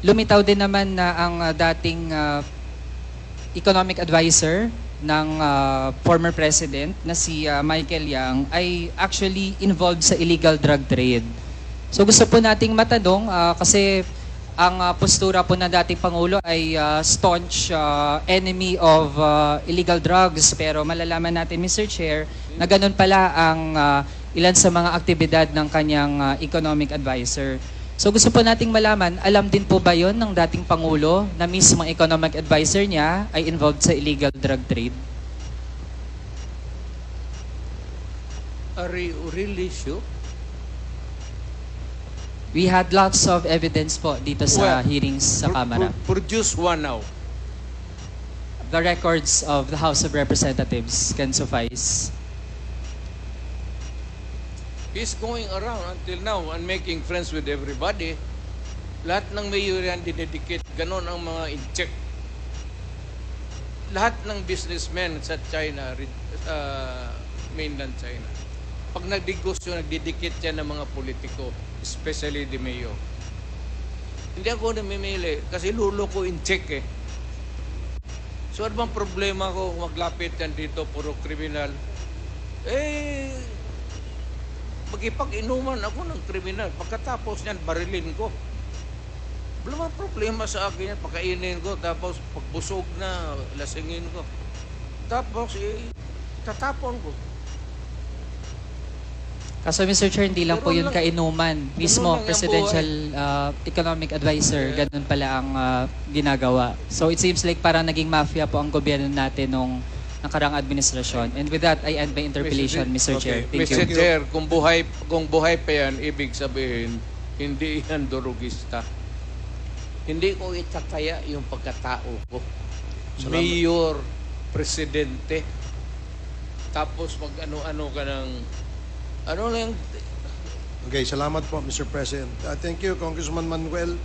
lumitaw din naman na ang ah, dating ah, economic advisor ng ah, former president na si ah, Michael Yang ay actually involved sa illegal drug trade. So gusto po nating matanong ah, kasi ang ah, postura po ng dating Pangulo ay ah, staunch ah, enemy of ah, illegal drugs pero malalaman natin Mr. Chair na ganun pala ang ah, ilan sa mga aktibidad ng kanyang ah, economic advisor. So gusto po nating malaman, alam din po ba yon ng dating Pangulo na mismo economic advisor niya ay involved sa illegal drug trade? Are you really sure? We had lots of evidence po dito sa Well, hearings sa Pro- Kamara. pro- produce one now. The records of the House of Representatives can suffice. He's going around until now and making friends with everybody. Lahat ng mayor yan dinedicate. Ganon ang mga in-check. Lahat ng businessmen sa China, uh, mainland China, pag nagdigosyo, nagdidikit yan ng mga politiko, especially the mayor. Hindi ako namimili kasi lulo ko in-check eh. So ano bang problema ko kung maglapit yan dito, puro kriminal? Eh, magipag-inuman ako ng kriminal. Pagkatapos niyan, barilin ko. Wala problema sa akin yan. Pakainin ko, tapos pagbusog na, lasingin ko. Tapos, eh, tatapon ko. Kaso Mr. Chair, hindi lang po Ganun yun lang- kainuman. Mismo, lang presidential uh, economic advisor, Yeah. ganun pala ang uh, ginagawa. So it seems like parang naging mafia po ang gobyerno natin nung nakarang administrasyon. And with that, I end my interpellation, Mr. Chair. Thank Mr. you. Chair, kung buhay, kung buhay pa yan, ibig sabihin, hindi yan durugista. Hindi ko itataya yung pagkatao ko. Salamat. Mayor, presidente, tapos mag ano-ano ka ng, ano lang, Okay, salamat po, Mr. President. Uh, thank you, Congressman Manuel.